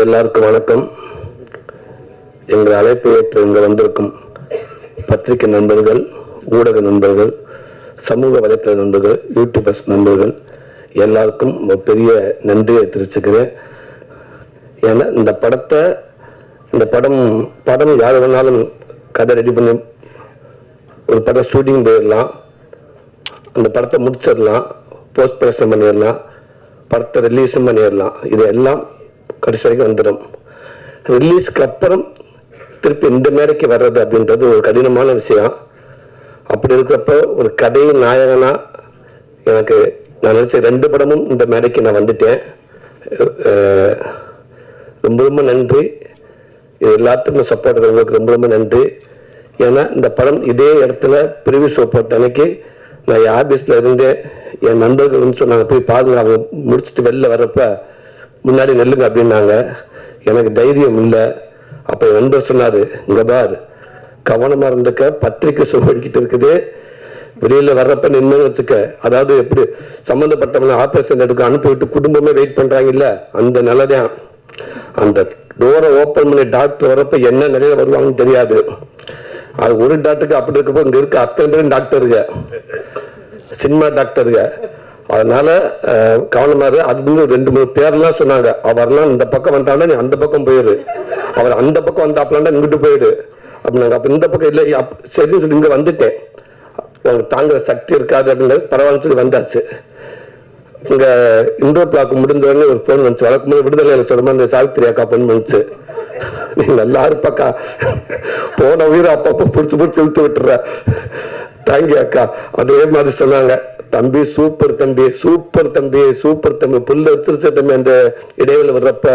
எல்லாருக்கும் வணக்கம். எங்கள் அழைப்பை ஏற்று இங்கு வந்திருக்கும் பத்திரிகை நண்பர்கள் ஊடக நண்பர்கள் சமூக வலைத்தள நண்பர்கள் யூடியூபர்ஸ் நண்பர்கள் எல்லாருக்கும் பெரிய நன்றியை தெரிவிச்சுக்கிறேன். ஏன்னா இந்த படத்தை இந்த படம் படம் யார் வேணாலும் கதை ரெடி பண்ணி ஒரு படம் ஷூட்டிங் போயிடலாம். அந்த படத்தை முடிச்சிடலாம் போஸ்ட் ப்ரொடக்ஷன் பண்ணிடலாம் படத்தை ரிலீஸும் பண்ணிடலாம். இது எல்லாம் கடைசி வரைக்கும் வந்துடும். ரிலீஸ்க்கு அப்புறம் திருப்பி இந்த மேடைக்கு வர்றது அப்படின்றது ஒரு கடினமான விஷயம். அப்படி இருக்கிறப்ப ஒரு கதை நாயகனா எனக்கு நான் நினச்ச ரெண்டு படமும் இந்த மேடைக்கு நான் வந்துட்டேன். ரொம்ப ரொம்ப நன்றி. இது எல்லாத்துக்கும் சப்போர்ட் இருக்கிறவங்களுக்கு ரொம்ப ரொம்ப நன்றி. ஏன்னா இந்த படம் இதே இடத்துல பிரிவு சப்போர்ட் அன்னைக்கு நான் என் ஆஃபீஸில் இருந்தே என் நண்பர்கள் வந்து சொன்னாங்க போய் பாருங்க அவங்க முடிச்சுட்டு வெளில வர்றப்ப முன்னாடி நெல்லுங்க அப்படின்னாங்க. எனக்கு தைரியம் இல்லை. அப்போ நண்பர் சொன்னார் இங்கே பார் கவனமாக இருந்துக்க பத்திரிக்கை சுவடிக்கிட்டு இருக்குது. வெளியில் வர்றப்ப நின்று வச்சுக்க. அதாவது எப்படி சம்மந்தப்பட்டவங்க ஆப்ரேஷன் எடுக்க அனுப்பிவிட்டு குடும்பமே வெயிட் பண்ணுறாங்கல்ல அந்த நிலைதான். அந்த டோரை ஓப்பன் பண்ணி டாக்டர் வரப்போ என்ன நிலையில வருவாங்கன்னு தெரியாது. அது ஒரு டாக்டருக்கு அப்படி இருக்கப்போ இங்கே இருக்க அத்தனை பேரும் டாக்டருங்க சினிமா டாக்டருங்க அதனால கவனமாரு கவனமா இரு அது இன்னும் ரெண்டு மூணு பேர்லாம் சொன்னாங்க. அவர்லாம் இந்த பக்கம் வந்தாண்டா நீ அந்த பக்கம் போயிரு. அவர் அந்த பக்கம் வந்தாப்லாண்டா இங்கிட்டு போயிடு அப்படின்னாங்க. அப்ப இந்த பக்கம் இல்லை சரின்னு சொல்லி இங்க வந்துட்டேன். உங்களுக்கு தாங்குற சக்தி இருக்காது அப்படின்றது பரவாயில்ல சொல்லி வந்தாச்சு. இங்க இன்டோர் பிளாக் முடிஞ்ச ஒரு ஃபோன் வந்துச்சு. வழக்கம் போது விடுதலையில சொல்லுமா இந்த சாவித்திரி அக்கா ஃபோன் வந்துச்சு. நீ நல்லா இருப்பக்கா. போன உயிரை அப்பப்போ பிடிச்சி பிடிச்சி இழுத்து விட்டுற. தேங்க்யூ அக்கா. அதே மாதிரி சொன்னாங்க. தம்பி சூப்பர் தம்பி சூப்பர் தம்பி சூப்பர் தம்பி புல்ல எடுத்துருச்ச தம்பி அந்த இடைவெளி வர்றப்ப.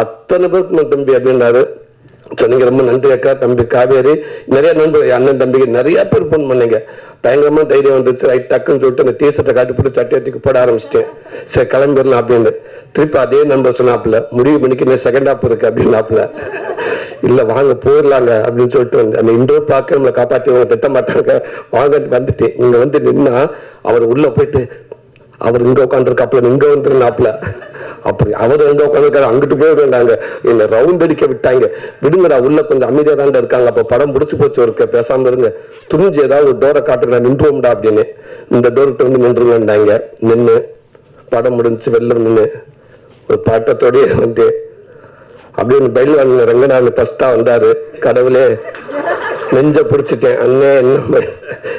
அத்தனை பேருக்கு நான் தம்பி அப்படின்னாரு. சொன்னீங்க ரொம்ப நன்றி அக்கா தம்பி காவேரி. நிறைய நண்பர் அண்ணன் தம்பிக்கு நிறைய பேர் ஃபோன் பண்ணீங்க. பயங்கரமா தைரியம் வந்துச்சு. ரைட் டக்குன்னு சொல்லிட்டு அந்த டீஷர்ட்டை காட்டி போட்டு சட்டை போட ஆரம்பிச்சிட்டேன். சரி கிளம்பிடலாம் அப்படின்னு. திருப்பி அதே நண்பர் சொன்னாப்புல முடிவு பண்ணிக்க செகண்ட் ஆப் இருக்கு அப்படின்னாப்புல. இல்ல வாங்க போயிடலாங்க அப்படின்னு சொல்லிட்டு வந்து அந்த இண்டோர் பார்க்க நம்மளை காப்பாற்றி அவங்க திட்ட மாட்டாங்க. வாங்க வந்துட்டேன். இங்க வந்து நின்னா அவர் உள்ள போயிட்டு அவர் இங்க உட்காந்துருக்காப்புல இங்க வந்துருந்தாப்புல அப்படி அவர் எங்க உட்காந்துருக்காரு அங்கிட்டு போய் வேண்டாங்க. என்ன ரவுண்ட் அடிக்க விட்டாங்க. விடுங்கடா உள்ள கொஞ்சம் அமைதியா தாண்டா இருக்காங்க. அப்ப படம் முடிச்சு போச்சு ஒரு பேசாம இருங்க. துணிஞ்சு ஏதாவது ஒரு டோரை காட்டுங்க நின்றுவோம்டா அப்படின்னு. இந்த டோர்கிட்ட வந்து நின்றுங்கண்டாங்க நின்று படம் முடிஞ்சு வெளில நின்று ஒரு பாட்டத்தோடய வந்து அப்படியே பயில் வாங்க ரங்கநாதன் ஃபர்ஸ்டா வந்தாரு. கடவுளே நெஞ்ச பிடிச்சிட்டேன். அண்ணே என்ன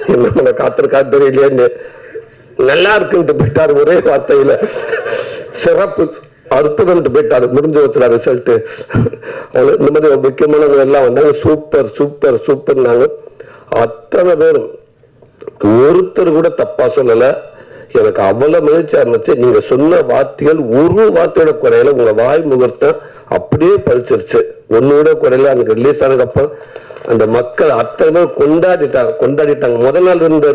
என்ன பண்ண காத்திருக்கா தெரியலையேன்னு. நல்லா இருக்குன்ட்டு போயிட்டாரு ஒரே வார்த்தையில. சிறப்பு. அற்புதம்ட்டு போயிட்டாரு முடிஞ்சு ரிசல்ட்டு அவங்க இந்த மாதிரி முக்கியமானவங்க எல்லாம் வந்தாங்க சூப்பர் சூப்பர் சூப்பர்னாங்க அத்தனை பேரும் ஒருத்தர் கூட தப்பா சொல்லலை. எனக்கு அவ்வளோ மகிழ்ச்சியாக இருந்துச்சு. நீங்கள் சொன்ன வார்த்தைகள் ஒரு வார்த்தையோட குறையில. உங்கள் வாய் முகூர்த்தம் அப்படியே பழிச்சிருச்சு ஒன்னோட குறையில. அங்க ரிலீஸ் ஆனதுக்கப்புறம் அந்த மக்கள் அத்தனை பேர் கொண்டாடிட்டாங்க. கொண்டாடிட்டாங்க. முதல் நாள் இருந்த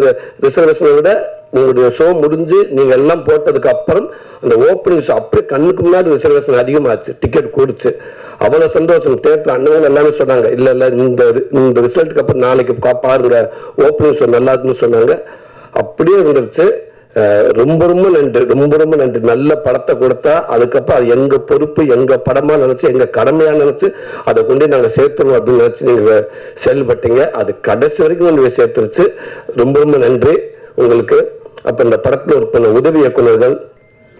ரிசர்வேஷனை விட உங்களுடைய ஷோ முடிஞ்சு நீங்கள் எல்லாம் போட்டதுக்கு அப்புறம் அந்த ஓப்பனிங் ஷோ அப்படியே கண்ணுக்கு முன்னாடி ரிசர்வேஷன் அதிகமாச்சு டிக்கெட் கூடுச்சு. அவ்வளோ சந்தோஷம். தேட்டர் அண்ணன் எல்லாமே சொன்னாங்க. இல்லை இல்லை இந்த இந்த ரிசல்ட்டுக்கு அப்புறம் நாளைக்கு பாருங்க ஓப்பனிங் ஷோ நல்லா இருக்குன்னு சொன்னாங்க. அப்படியே இருந்துருச்சு ரொம்ப ரொம்ப நன்றி. ரொம்ப ரொம்ப நன்றி. நல்ல படத்தை கொடுத்தா அதுக்கப்புறம் அது எங்க பொறுப்பு எங்க படமா நினைச்சு எங்க கடமையா நினைச்சு அதை கொண்டு நாங்க சேர்த்துருவோம் அப்படின்னு நினைச்சு நீங்க செயல்பட்டீங்க. அது கடைசி வரைக்கும் நீங்க சேர்த்துருச்சு. ரொம்ப ரொம்ப நன்றி. உங்களுக்கு அப்போ இந்த படத்தில் ஒரு பண்ண உதவி இயக்குநர்கள்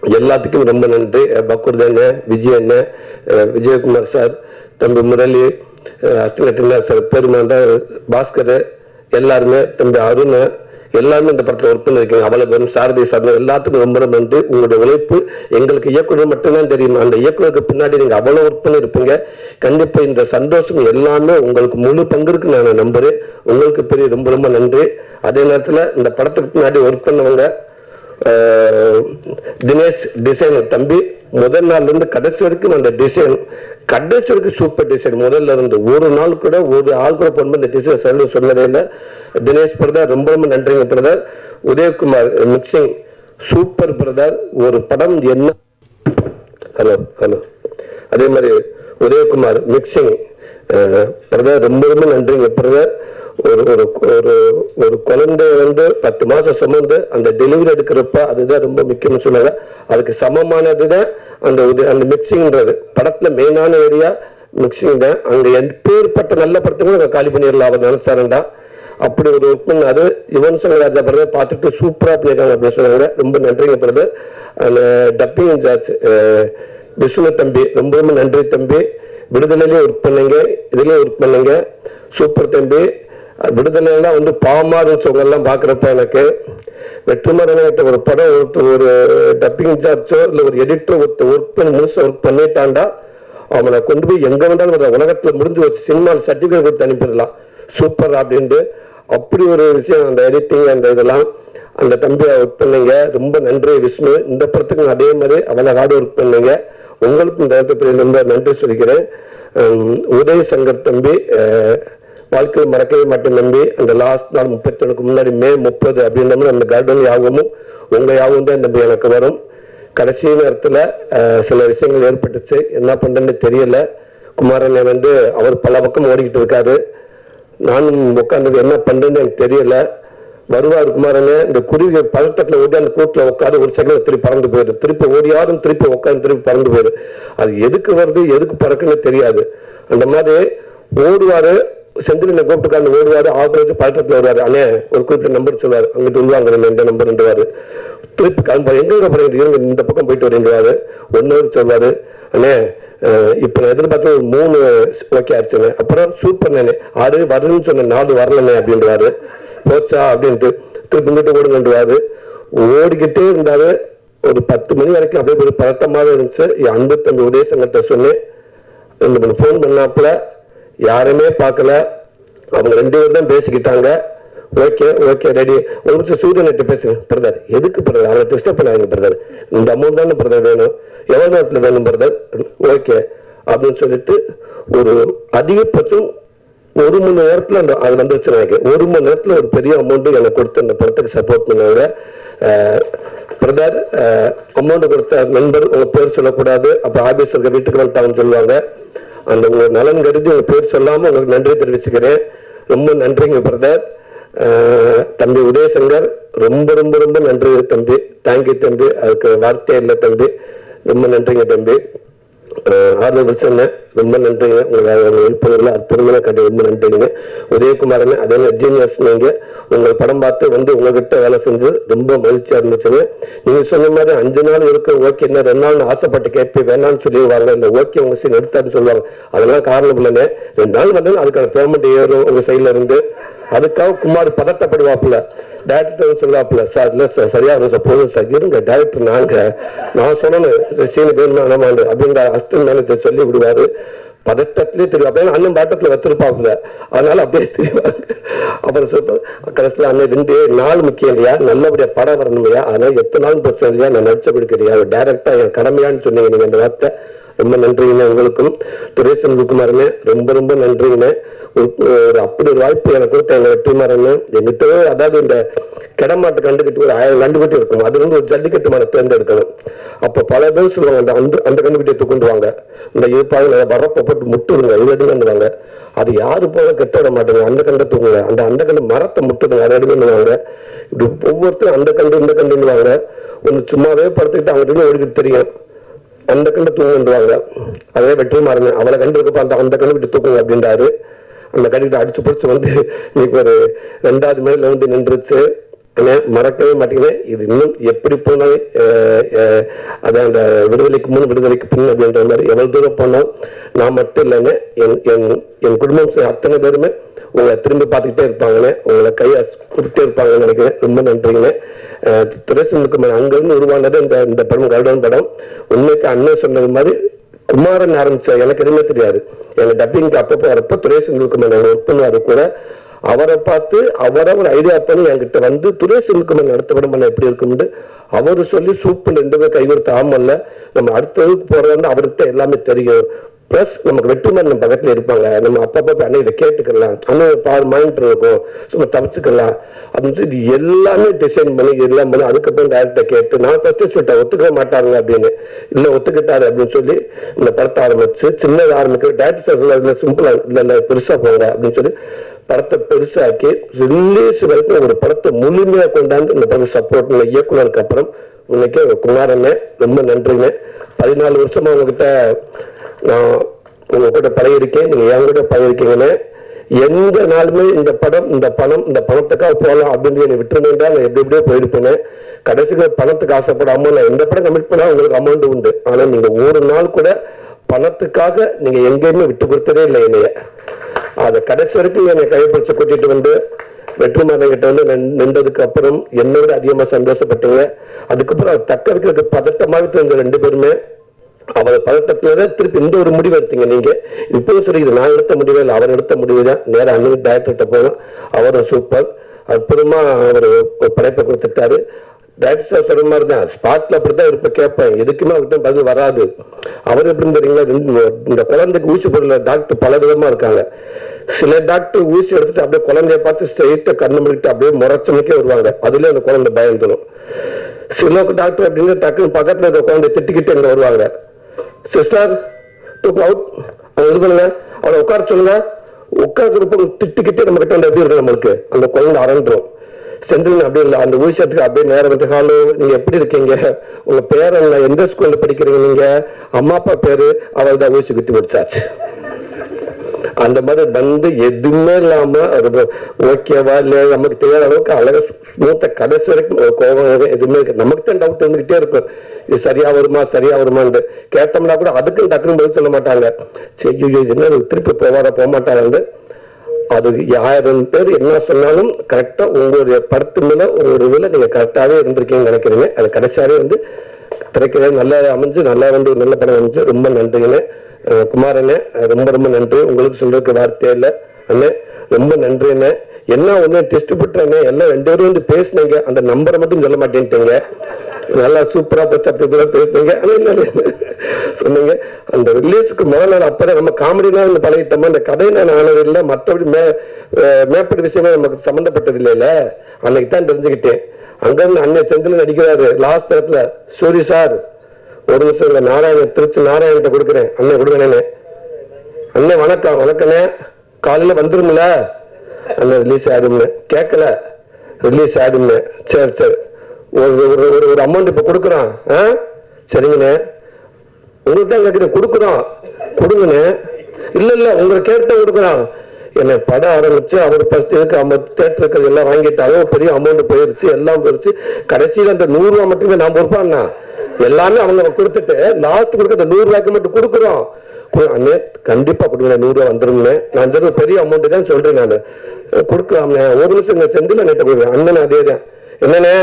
எல்லாத்துக்கும் ரொம்ப நன்றி. அஹ் பக்கூர் விஜய் அண்ணன் விஜயகுமார் சார் தம்பி முரளி அஹ் அஸ்தினட்டினா சார் பெருமாண்டா பாஸ்கர் எல்லாருமே தம்பி அருண் எல்லாமே இந்த படத்தில் ஒர்க் பண்ணிருக்கீங்க. அவ்வளோ பேரும் சாரதி சார் எல்லாத்துக்கும் ரொம்ப ரொம்ப நன்றி. உங்களுடைய உழைப்பு எங்களுக்கு இயக்குனர் மட்டும்தான் தெரியும். அந்த இயக்குனருக்கு பின்னாடி நீங்கள் அவ்வளோ ஒர்க் பண்ணியிருப்பீங்க கண்டிப்பாக இந்த சந்தோஷம் எல்லாமே உங்களுக்கு முழு பங்கு நான் நம்புறேன். உங்களுக்கு பெரிய ரொம்ப ரொம்ப நன்றி. அதே நேரத்தில் இந்த படத்துக்கு பின்னாடி ஒர்க் பண்ணவங்க தினேஷ் டிசைன் தம்பி முதல் நாள்ல இருந்து கடைசி வரைக்கும் அந்த டிசைன் கடைசி வரைக்கும் சூப்பர் டிசைன் முதல்ல இருந்து ஒரு நாள் கூட ஒரு ஆள் கூட போன இந்த டிசைன் சொல்லி சொன்னதே இல்லை. தினேஷ் பிரதர் ரொம்ப ரொம்ப நன்றிங்க brother Udayakumar mixing super brother ஒரு படம் என்ன? ஹலோ ஹலோ அதே மாதிரி உதயகுமார் மிக்சிங் பிரதர் ரொம்ப ரொம்ப நன்றிங்க பிரதர் ஒரு ஒரு ஒரு ஒரு குழந்தை வந்து பத்து மாசம் சுமந்து அந்த டெலிவரி எடுக்கிறப்ப அதுதான் ரொம்ப முக்கியம்னு சொன்னாங்க. அதுக்கு சமமானது தான் அந்த அந்த மிக்சிங்ன்றது படத்துல மெயினான ஏரியா மிக்சிங் தான். அங்க எப்பேற்பட்ட நல்ல படத்துக்கும் நாங்கள் காலி பண்ணிடலாம் அவர் நினைச்சாருண்டா. அப்படி ஒரு ஒர்க் அது யுவன் சங்கர் ராஜா படத்தை பார்த்துட்டு சூப்பரா பண்ணியிருக்காங்க அப்படின்னு சொன்னாங்க. ரொம்ப நன்றிங்க பிரதர் அந்த டப்பிங் இன்சார்ஜ் விஷ்ணு தம்பி ரொம்ப ரொம்ப நன்றி தம்பி. விடுதலையிலையும் ஒர்க் பண்ணுங்க இதுலயும் ஒர்க் பண்ணுங்க. சூப்பர் தம்பி. விடுதலைலாம் வந்து பாவமா இருந்துச்சவங்க எல்லாம் எனக்கு வெற்றிமாறன் ஒரு படம் ஒருத்தர் ஒரு டப்பிங் இன்சார்ஜோ இல்லை ஒரு எடிட்டர் ஒருத்தர் ஒர்க் பண்ணி முழுசா ஒர்க் பண்ணிட்டாண்டா அவனை கொண்டு போய் எங்கே வேண்டாலும் வர உலகத்தில் முடிஞ்சு ஒரு சினிமாவில் சர்டிஃபிகேட் கொடுத்து அனுப்பிடலாம். சூப்பர் அப்படின்ட்டு அப்படி ஒரு விஷயம் அந்த எடிட்டிங் அந்த இதெல்லாம் அந்த தம்பியை ஒர்க் பண்ணீங்க. ரொம்ப நன்றி விஷ்ணு. இந்த படத்துக்கு அதே மாதிரி அவ்வளோ ஹார்டு ஒர்க் பண்ணீங்க. உங்களுக்கும் இந்த இடத்துல ரொம்ப நன்றி சொல்லிக்கிறேன். உதய சங்கர் தம்பி வாழ்க்கையில் மறக்கவே மாட்டேன் நம்பி அந்த லாஸ்ட் நாள் முப்பத்தொன்னுக்கு முன்னாடி மே முப்பது அப்படின்ற மாதிரி அந்த கார்டன் யாகமும் உங்க யாகம் தான் நம்பி எனக்கு வரும். கடைசி நேரத்தில் சில விஷயங்கள் ஏற்பட்டுச்சு. என்ன பண்ணுறேன்னு தெரியல. குமாரனை வந்து அவர் பல பக்கம் ஓடிக்கிட்டு இருக்காரு. நானும் உட்காந்து என்ன பண்ணுறேன்னு எனக்கு தெரியல. வருவார் குமாரனே இந்த குருவி பதட்டத்தில் ஓடி அந்த கூட்டில் உட்காந்து ஒரு செகண்ட் திருப்பி பறந்து போயிடும் திருப்பி ஓடியாரும் திருப்பி உட்காந்து திருப்பி பறந்து போயிடும் அது எதுக்கு வருது எதுக்கு பறக்குன்னு தெரியாது. அந்த மாதிரி ஓடுவார் செந்திலினை கூப்பிட்டு உட்காந்து ஓடுவார் ஆபரேஜ் பழக்கத்தில் வருவார். அண்ணே ஒரு குறிப்பிட்ட நம்பர் சொல்லுவார். அங்கிட்டு உள்வாங்க இந்த நம்பர் திருப்பி கிளம்ப எங்கே போகிறீங்க இருங்க இந்த பக்கம் போயிட்டு வரீங்கவாரு ஒன்று சொல்வார் அண்ணே இப்போ நான் எதிர்பார்த்த ஒரு மூணு ஓகே ஆச்சுண்ணே அப்புறம் சூப்பர் நானே ஆறு வரணும்னு சொன்னேன் நாலு வரலண்ணே அப்படின்றாரு. போச்சா அப்படின்ட்டு திருப்பி இங்கிட்டு ஓடுங்கன்றவார் ஓடிக்கிட்டே இருந்தாரு. ஒரு பத்து மணி வரைக்கும் அப்படியே ஒரு பதட்டமாக இருந்துச்சு. என் அன்பு தம்பி உதயசங்கர்கிட்ட சொன்னேன். ரெண்டு மூணு ஃபோன் பண்ணாப்புல. யாருமே பார்க்கல. அவங்க ரெண்டு பேரும் தான் பேசிக்கிட்டாங்க. ஓகே ஓகே ரெடி ஒரு நிமிஷம் சூரியன்கிட்ட பேசுங்க பிரதர் எதுக்கு பிரதர் அவனை டிஸ்டர்ப் பண்ணாங்க பிரதர் இந்த அமௌண்ட் தானே பிரதர் வேணும். எவ்வளோ நேரத்தில் வேணும் பிரதர் ஓகே அப்படின்னு சொல்லிட்டு ஒரு அதிகபட்சம் ஒரு மணி நேரத்தில் அந்த அது வந்துருச்சு எனக்கு ஒரு மணி நேரத்தில் ஒரு பெரிய அமௌண்ட்டு எனக்கு கொடுத்து அந்த படத்துக்கு சப்போர்ட் பண்ணாங்க பிரதர் அமௌண்ட் கொடுத்த நண்பர் உங்கள் பேர் சொல்லக்கூடாது. அப்போ ஆபீஸ் இருக்க வீட்டுக்கு வந்துட்டாங்கன்னு சொல்லுவாங்க. அந்த உங்கள் நலன் கருதி உங்கள் பேர் சொல்லாம உங்களுக்கு நன்றி தெரிவிச்சுக்கிறேன். ரொம்ப நன்றிங்க பிரதர் தம்பி உதயசங்கர் ரொம்ப ரொம்ப ரொம்ப நன்றி தம்பி. தேங்க்யூ தம்பி. அதுக்கு வார்த்தை இல்லை தம்பி. ரொம்ப நன்றிங்க தம்பி. ஆர்வம் பிரச்சனை ரொம்ப நன்றிங்க. உங்க விழுப்புணர்ல அற்புதமான கதை ரொம்ப நன்றிங்க. உதயகுமாரன் அதே மாதிரி ஜீனியஸ் நீங்க உங்கள் படம் பார்த்து வந்து உங்ககிட்ட வேலை செஞ்சு ரொம்ப மகிழ்ச்சியா இருந்துச்சுங்க. நீங்க சொன்ன மாதிரி அஞ்சு நாள் இருக்கு ஓகே. என்ன ரெண்டு நாள் ஆசைப்பட்டு கேட்பி வேணாம்னு சொல்லிடுவாங்க இல்ல ஓகே உங்க சைடு எடுத்தான்னு சொல்லுவாங்க. அதெல்லாம் காரணம் இல்லைங்க. ரெண்டு நாள் வந்தாலும் அதுக்கான பேமெண்ட் ஏறும் உங்க சைட்ல இருந்து. அதுக்காக குமார் பதட்டப்படுவாப்புல. டேரக்டர் சொல்லுவாப்புல சார் இல்லை சார் சரியா இருக்கும் சார் போதும் சார் இருங்க டேரக்டர் நாங்கள் நான் சொன்னேன் சீனு வேணுமா வேணாமாண்டு அப்படின்ற அஸ்டன் மேனேஜர் சொல்லி விடுவாரு. பதட்டத்திலே தெரியும் அப்படியே அண்ணன் பாட்டத்தில் வச்சிருப்பாப்புல அதனால அப்படியே தெரியுவாங்க அப்புறம் சொல்ல கடைசியில் அண்ணன் ரெண்டு நாள் முக்கியம் இல்லையா? நல்லபடியாக படம் வரணும் இல்லையா அதனால எத்தனை நாள் பிரச்சனை இல்லையா? நான் நடிச்ச கொடுக்குறியா டேரக்டா என் கடமையான்னு சொன்னீங்க நீங்கள் அந்த வார்த்தை. ரொம்ப நன்றிங்கண்ணே உங்களுக்கும் துரை செல்வகுமாரனே ரொம்ப ரொம்ப நன்றிங்கண்ணே ஒரு ஒரு அப்படி ஒரு வாய்ப்பு எனக்கு கொடுத்த எங்க வெற்றிமாறன் எங்கிட்ட அதாவது இந்த கிடமாட்டு கண்டுக்கிட்டு ஒரு ஆயிரம் கண்டுக்கிட்டு இருக்கும். அது வந்து ஒரு ஜல்லிக்கட்டு மரம் தேர்ந்தெடுக்கணும். அப்ப பல பேர் சொல்லுவாங்க அந்த அந்த அந்த கண்டுக்கிட்டே தூக்கிட்டு வாங்க. இந்த இருப்பாங்க வரப்ப போட்டு முட்டுடுங்க இருபதுங்க அது யாரு போல கெட்ட விட மாட்டேங்க அந்த கண்டை தூங்குங்க அந்த அந்த கண்டு மரத்தை முட்டுடுங்க அதை எடுக்கணுவாங்க இப்படி ஒவ்வொருத்தரும் அந்த கண்டு இந்த கண்டுவாங்க ஒன்று சும்மாவே படுத்துக்கிட்டு அவங்க ஓடிக்கிட்டு தெரியும். அந்த கண்டு தூங்குன்றாங்க அதே வெற்றி மாறுங்க. அவளை கண்டு அந்த அந்த கண்ணை விட்டு தூக்குங்க அப்படின்றாரு. அந்த கண்ணிட்ட அடிச்சு பிடிச்சு வந்து இன்னைக்கு ஒரு ரெண்டாவது மேல வந்து நின்றுச்சு. ஆனால் மறக்கவே மாட்டேங்கிறேன் இது இன்னும் எப்படி போனாலும் அதை அந்த விடுதலைக்கு முன் விடுதலைக்கு பின் அப்படின்ற மாதிரி எவ்வளோ தூரம் போனோம் நான் மட்டும் இல்லைங்க என் என் என் குடும்பம் அத்தனை பேருமே உங்களை திரும்பி பார்த்துக்கிட்டே இருப்பாங்கண்ணே உங்களை கையை கொடுத்துட்டே இருப்பாங்கன்னு நினைக்கிறேன். ரொம்ப நன்றிங்கண்ணே அஹ், துரைசனுக்கு அங்கிருந்து உருவானது இந்த இந்த படம் கருடன் படம். உண்மைக்கு அண்ணன் சொன்னது மாதிரி குமாரன் ஆரம்பிச்ச எனக்கு எதுவுமே தெரியாது. எங்கள் டப்பிங்க்கு அப்பப்போ வரப்போ துரைசனுக்கு ஒர்க் பண்ணுவாரு கூட. அவரை பார்த்து அவரை ஒரு ஐடியா பண்ணி என்கிட்ட வந்து துரைசனுக்கு அடுத்த படம் பண்ண எப்படி இருக்கும்னு அவர் சொல்லி சூப்பர் ரெண்டு பேரும் கை ஆமல்ல நம்ம அடுத்த இதுக்கு போறதா அவர்கிட்ட எல்லாமே தெரியும். ப்ளஸ் நமக்கு வெற்றிமாறன் நம்ம பக்கத்தில் இருப்பாங்க. நம்ம அப்பப்போ போய் அண்ணன் இதை கேட்டுக்கலாம். அண்ணன் பால் மைண்ட் இருக்கும். சும்மா தவிச்சுக்கலாம் அப்படின்னு சொல்லி இது எல்லாமே டிசைன் பண்ணி எல்லாம் பண்ணி அதுக்கப்புறம் டேரக்டர் கேட்டு நான் ஃபஸ்ட்டு சொல்லிட்டேன் ஒத்துக்க மாட்டாங்க அப்படின்னு. இல்லை ஒத்துக்கிட்டாரு அப்படின்னு சொல்லி இந்த படத்தை ஆரம்பிச்சு சின்னது ஆரம்பிக்க டேரக்டர் இல்லை சிம்பிளாக இல்லை இல்லை பெருசாக போங்க. அப்படின்னு சொல்லி படத்தை பெருசாக்கி ரிலீஸ் வரைக்கும் ஒரு படத்தை முழுமையாக கொண்டாந்து இந்த படம் சப்போர்ட் இயக்குனருக்கு அப்புறம் இன்னைக்கு குமாரண்ணே ரொம்ப நன்றிங்க. பதினாலு வருஷமா உங்ககிட்ட நான் உங்ககிட்ட கூட பழகிருக்கேன் நீங்க என்கிட்ட பழகிருக்கீங்கன்னு எந்த நாளுமே இந்த படம் இந்த பணம் இந்த பணத்துக்காக போகலாம் அப்படின்னு என்னை விட்டுருந்தா நான் எப்படி எப்படியோ போயிருப்பேன் கடைசிக்கு பணத்துக்கு ஆசைப்படாம நான் எந்த படம் கமிட் பண்ணா உங்களுக்கு அமௌண்ட் உண்டு. ஆனா நீங்க ஒரு நாள் கூட பணத்துக்காக நீங்க எங்கேயுமே விட்டு கொடுத்ததே இல்லை என்னைய. அதை கடைசி வரைக்கும் என்னை கைப்பிடிச்சு கூட்டிட்டு வந்து வெற்றிமாறன் கிட்ட வந்து நின்- நின்றதுக்கு அப்புறம் என்னோட அதிகமா சந்தோஷப்பட்டீங்க. அதுக்கப்புறம் தக்க வைக்கிறதுக்கு பதட்டமாவே தெரிஞ்ச ரெண்டு பேருமே அவர் பதட்டத்துல திருப்பி இந்த ஒரு முடிவு எடுத்தீங்க நீங்க. இப்பவும் சொல்லி இது நான் எடுத்த முடிவு இல்லை அவர் எடுத்த முடிவு தான். நேரம் அண்ணன் டேரக்டர்கிட்ட போனோம் அவரும் சூப்பர் அற்புதமா அவர் படைப்பை கொடுத்துட்டாரு டேரக்டர் சார் சொல்ற மாதிரி தான் ஸ்பாட்ல அப்படிதான் இருப்ப கேட்பேன். எதுக்குமே அவர்கிட்ட பதில் வராது. அவர் எப்படின்னு தெரியுங்களா? இந்த- குழந்தைக்கு ஊசி போடல டாக்டர் பல விதமா இருக்காங்க. சில டாக்டர் ஊசி எடுத்துட்டு அப்படியே குழந்தைய பார்த்து ஸ்ட்ரெயிட்டா கண்ணு முடிக்கிட்டு அப்படியே முறைச்சனுக்கே வருவாங்க. அதுல அந்த குழந்தை பயந்துடும் சில டாக்டர் அப்படின்னு டக்குன்னு பக்கத்துல இருக்க குழந்தை திட்டிக்கிட்டு இங்க வருவாங்க. சிஸ்டர் டுக் அவுட். அதை இது பண்ணுங்க அவளை உட்கார சொல்லுங்க. உட்கார சொல்லுங்க திட்டுக்கிட்டே நம்ம கிட்ட வந்து எப்படி இருக்கு நம்மளுக்கு? அந்த குழந்தை அரண்டுரும் செந்தில் அப்படி இல்லை. அந்த விஷயத்துக்கு அப்படியே நேரம் வந்து ஹலோ நீங்க எப்படி இருக்கீங்க? உங்க பேர் என்ன? எந்த ஸ்கூல்ல படிக்கிறீங்க நீங்க? அம்மா அப்பா பேரு அவள் தான் ஊசி குத்தி முடிச்சாச்சு. அந்த மாதிரி வந்து எதுவுமே இல்லாம ரொம்ப ஓகேவா இல்ல நமக்கு தெரியாத அளவுக்கு அழகா ஸ்மூத்த கடைசி வரைக்கும் ஒரு கோபம் எதுவுமே இருக்கு நமக்கு தான் டவுட் வந்துக்கிட்டே இருக்கும். இது சரியா வருமா? சரியா வருமான்னு கேட்டோம்னா கூட அதுக்கும் டக்குன்னு பதில் சொல்ல மாட்டாங்க. சரி என்ன திருப்பி போவாரா போக மாட்டாங்க அது ஆயிரம் பேர் என்ன சொன்னாலும் கரெக்டா உங்களுடைய படத்து மேல ஒரு இதுல நீங்க கரெக்டாவே இருந்திருக்கீங்கன்னு நினைக்கிறீங்க. அது கடைசியாவே வந்து திரைக்கதை நல்லா அமைஞ்சு நல்லா வந்து நல்ல படம் அமைஞ்சு ரொம்ப நன்றிங்கண்ணே குமாரண்ணே ரொம்ப ரொம்ப நன்றி. உங்களுக்கு சொல்றதுக்கு வார்த்தை இல்லை. அண்ணே ரொம்ப நன்றிண்ணே என்ன ஒண்ணு டெஸ்ட் பண்றேண்ணே எல்லாம் ரெண்டு பேரும் வந்து பேசினீங்க. அந்த நம்பரை மட்டும் சொல்ல மாட்டேன்ட்டீங்க. நல்லா சூப்பரா பச்சை அப்படி இப்படி பேசுனீங்க. ஆனா சொன்னீங்க. அந்த ரிலீஸுக்கு முதல் நாள் அப்பதான் நம்ம காமெடினா வந்து பழகிட்டோமா? அந்த கதை நான் ஆனது இல்லை. மற்றபடி மே அஹ் மேற்படி விஷயமே நமக்கு சம்மந்தப்பட்டது இல்லைல்ல. அன்னைக்கு தான் தெரிஞ்சுக்கிட்டேன். அங்க அன்னை அண்ணன் செந்தில் நடிக்கிறாரு. லாஸ்ட் நேரத்துல சூரி சார் ஒரு நிமிஷம் இந்த நாராயண திருச்சி நாராயணத்தை கொடுக்குறேன். அண்ணன் கொடுக்கணேன்னு அண்ணன் வணக்கம். வணக்கண்ணே. காலையில் வந்துருமில்ல அண்ணன் ரிலீஸ் ஆகிடும்னு கேட்கல. ரிலீஸ் ஆகிடும்னு சரி சரி. ஒரு ஒரு ஒரு ஒரு அமௌண்ட் இப்போ கொடுக்குறோம் ஆ? சரிங்கண்ணே. உங்களுக்கு தான் கேட்குறேன். கொடுக்குறோம் கொடுங்கண்ணே. இல்லை இல்லை. உங்களை கேட்டு கொடுக்குறோம் என்னை படம் ஆரம்பிச்சு அவர் ஃபர்ஸ்ட் இதுக்கு ஐம்பது தேட்டருக்கு எல்லாம் வாங்கிட்டாங்க பெரிய அமௌண்ட் போயிருச்சு. எல்லாம் போயிருச்சு. கடைசியில் அந்த நூறுரூவா மட்டுமே நான் பொறுப்பாண்ணா எல்லாமே அவங்க கொடுத்துட்டு லாஸ்ட் கொடுக்க அந்த நூறு ரூபாய்க்கு மட்டும் கொடுக்குறோம். அண்ணே கண்டிப்பா கொடுங்க நூறு ரூபா வந்துருங்க நான் சொல்ற பெரிய அமௌண்ட் தான் சொல்றேன் நான். கொடுக்கலாம்ண்ணே. ஒரு நிமிஷம் இங்க செந்தில் நேற்று கொடுக்குறேன் அண்ணன் அதே தான். என்னண்ணே?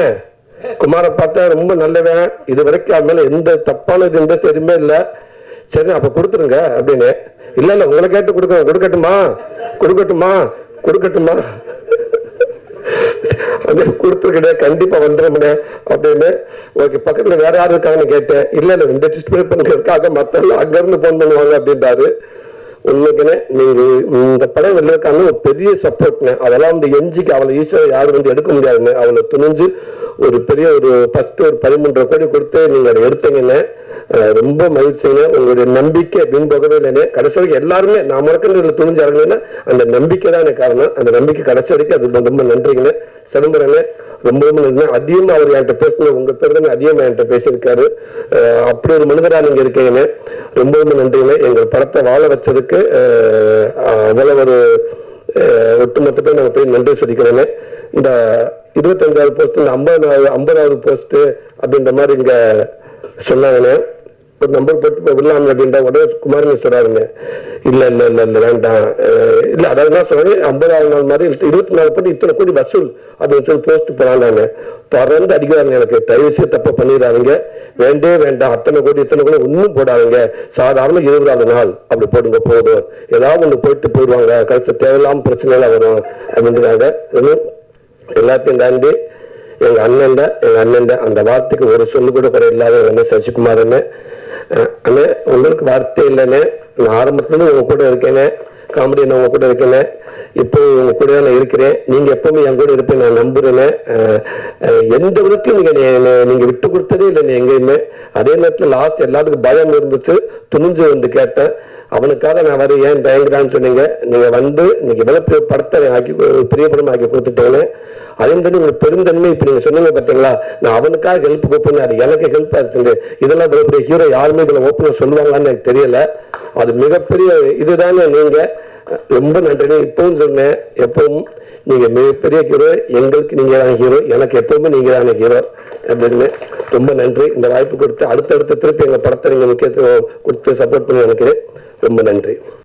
குமார பார்த்தா ரொம்ப நல்லவன். இது வரைக்கும் அது எந்த தப்பான இது இன்ட்ரெஸ்ட் எதுவுமே இல்லை. சரி அப்ப கொடுத்துருங்க அப்படின்னு. இல்ல இல்ல உங்களை கேட்டு கொடுக்க கொடுக்கட்டுமா? கொடுக்கட்டுமா? கொடுக்கட்டுமா? அது கொடுத்துருக்கடே கண்டிப்பாக வந்துடும்னே அப்படின்னு. ஓகே பக்கத்தில் வேற யாரும் இருக்காங்கன்னு கேட்டேன். இல்லை இல்லை இந்த டெஸ்ட் பண்ணுறதுக்காக மத்த எல்லாம் ஃபோன் பண்ணுவாங்க அப்படின்றாரு. உண்மைக்குனே நீங்கள் இந்த படம் வெளியிருக்கான ஒரு பெரிய சப்போர்ட்னே அதெல்லாம் வந்து எம்ஜிக்கு அவளை ஈஸியாக யாரும் வந்து எடுக்க முடியாதுன்னு. அவளை துணிஞ்சு ஒரு பெரிய ஒரு ஃபஸ்ட்டு ஒரு பதிமூன்றரை கோடி கொடுத்து நீங்கள் அதை எடுத்தீங்கன்னு ரொம்ப மகிழ்ச்சிங்க. உங்களுடைய நம்பிக்கை அப்படின்னு போகவே இல்லைனே கடைசி வரைக்கும் எல்லாருமே நான் முறக்கண்டில் துணிஞ்சு இறங்குனேன்னா அந்த நம்பிக்கை தான் எனக்கு காரணம். அந்த நம்பிக்கை கடைசி வரைக்கும் அது ரொம்ப நன்றிங்கண்ணே சிதம்பரங்க ரொம்ப ரொம்ப நன்றி அதிகமா அவர் என்கிட்ட பேசணும் உங்க பேர் தான் அதிகமா என்கிட்ட பேசியிருக்காரு. அப்படி ஒரு மனிதரா நீங்க இருக்கீங்கன்னு ரொம்ப ரொம்ப நன்றிங்கண்ணே எங்கள் படத்தை வாழ வச்சதுக்கு அஹ் அவ்வளவு ஒரு ஒட்டுமொத்தத்தை ஒட்டுமொத்த பேர் நாங்கள் போய் நன்றி சொல்லிக்கிறேன்னு இந்த இருபத்தஞ்சாவது போஸ்ட் இந்த ஐம்பதாவது ஐம்பதாவது போஸ்ட் அப்படின்ற மாதிரி இங்கே சொன்னாங்கண்ணே ஒரு நம்பர் போட்டு விடலாம் அப்படின்ற உடனே குமாரன் சொல்றாருங்க. இல்ல இல்ல இல்ல இல்ல வேண்டாம். இல்லை இல்ல அதாவது என்ன சொல்றாரு ஐம்பதாவது நாள் மாதிரி இருபத்தி நாலு போட்டு இத்தனை கோடி வசூல். அப்படின்னு சொல்லி போஸ்ட் போனாங்க தொடர்ந்து அடிக்கிறாங்க எனக்கு. தயவு செய்து தப்பு வேண்டே வேண்டாம். அத்தனை கோடி இத்தனை கோடி ஒன்றும் போடாதீங்க. சாதாரண இருபதாவது நாள். அப்படி போடுங்க போதும். ஏதாவது ஒன்று போயிட்டு போயிடுவாங்க. கடைசி தேவையில்லாமல் பிரச்சனை எல்லாம் வரும். அப்படின்றாங்க இன்னும் எல்லாத்தையும் தாண்டி எங்க அண்ணன் எங்க அண்ணன் அந்த வார்த்தைக்கு ஒரு சொல்லு கூட குறை இல்லாத எங்க அண்ணன் சசிகுமார் அண்ணன் அண்ணே உங்களுக்கு வார்த்தை இல்லைண்ணே. நான் ஆரம்பத்துல உங்க கூட இருக்கேனே காமெடி நான் உங்க கூட இருக்கேனே இப்போ உங்க கூட நான் இருக்கிறேன். நீங்க எப்பவுமே என் கூட இருப்பேன் நான் நம்புறேனே எந்த விதத்தையும் நீங்க நீங்க விட்டு கொடுத்ததே இல்லை எங்கேயுமே. அதே நேரத்தில் லாஸ்ட் எல்லாத்துக்கும் பயம் இருந்துச்சு. துணிஞ்சு வந்து கேட்டேன். அவனுக்காக நான் வர ஏன் தயங்குறான்னு சொன்னீங்க? நீங்க வந்து இன்னைக்கு இவ்வளவு படத்தை ஆக்கி பெரிய படம் ஆக்கி கொடுத்துட்டேன்னு அதே மாதிரி உங்களுக்கு பெருந்தன்மை இப்ப நீங்க சொன்னீங்க பார்த்தீங்களா நான் அவனுக்காக ஹெல்ப் கூப்பிடுங்க அது எனக்கு ஹெல்ப் ஆச்சுங்க. இதெல்லாம் இவ்வளவு பெரிய ஹீரோ யாருமே இதுல ஓப்பனா சொல்லுவாங்களான்னு எனக்கு தெரியல. அது மிகப்பெரிய இதுதானே நீங்க. ரொம்ப நன்றி இப்பவும் சொன்னேன். எப்பவும் நீங்க மிகப்பெரிய ஹீரோ எங்களுக்கு நீங்க தான் ஹீரோ எனக்கு எப்பவுமே நீங்க தானே ஹீரோ அப்படின்னு ரொம்ப நன்றி. இந்த வாய்ப்பு கொடுத்து அடுத்தடுத்து திருப்பி எங்க படத்தை நீங்க முக்கியத்துவம் கொடுத்து சப்போர்ட் பண்ணி எனக்கு ரொம்ப நன்றி.